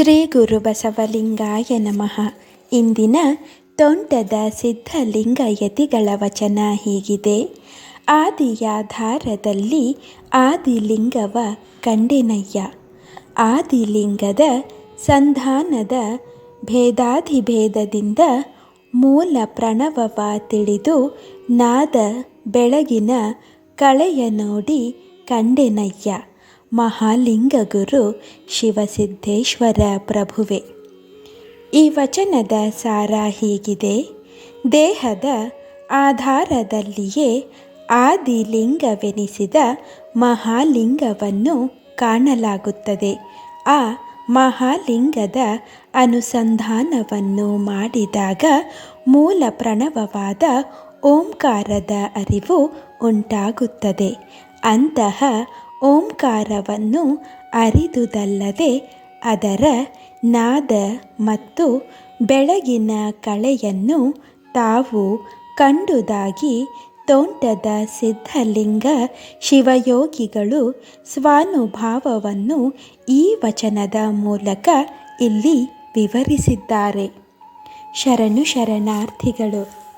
ಶ್ರೀ ಗುರುಬಸವಲಿಂಗಾಯ ನಮಃ. ಇಂದಿನ ತೋಂಟದ ಸಿದ್ಧಲಿಂಗ ಯತಿಗಳ ವಚನ ಹೀಗಿದೆ. ಆದಿಯಾಧಾರದಲ್ಲಿ ಆದಿಲಿಂಗವ ಕಂಡೆನಯ್ಯ. ಆದಿಲಿಂಗದ ಸಂಧಾನದ ಭೇದಾಧಿಭೇದದಿಂದ ಮೂಲ ಪ್ರಣವವ ತಿಳಿದು ನಾದ ಬೆಳಗಿನ ಕಳೆಯ ನೋಡಿ ಕಂಡೆನಯ್ಯ. ಮಹಾಲಿಂಗ ಗುರು ಶಿವಸಿದ್ದೇಶ್ವರ ಪ್ರಭುವೆ. ಈ ವಚನದ ಸಾರ ಹೀಗಿದೆ. ದೇಹದ ಆಧಾರದಲ್ಲಿಯೇ ಆದಿಲಿಂಗವೆನಿಸಿದ ಮಹಾಲಿಂಗವನ್ನು ಕಾಣಲಾಗುತ್ತದೆ. ಆ ಮಹಾಲಿಂಗದ ಅನುಸಂಧಾನವನ್ನು ಮಾಡಿದಾಗ ಮೂಲ ಪ್ರಣವವಾದ ಓಂಕಾರದ ಅರಿವು ಉಂಟಾಗುತ್ತದೆ. ಅಂತಹ ಓಂಕಾರವನ್ನು ಅರಿದುದಲ್ಲದೆ ಅದರ ನಾದ ಮತ್ತು ಬೆಳಗಿನ ಕಳೆಯನ್ನು ತಾವು ಕಂಡುದಾಗಿ ತೋಂಟದ ಸಿದ್ಧಲಿಂಗ ಶಿವಯೋಗಿಗಳು ಸ್ವಾನುಭಾವವನ್ನು ಈ ವಚನದ ಮೂಲಕ ಇಲ್ಲಿ ವಿವರಿಸಿದ್ದಾರೆ. ಶರಣು ಶರಣಾರ್ಥಿಗಳು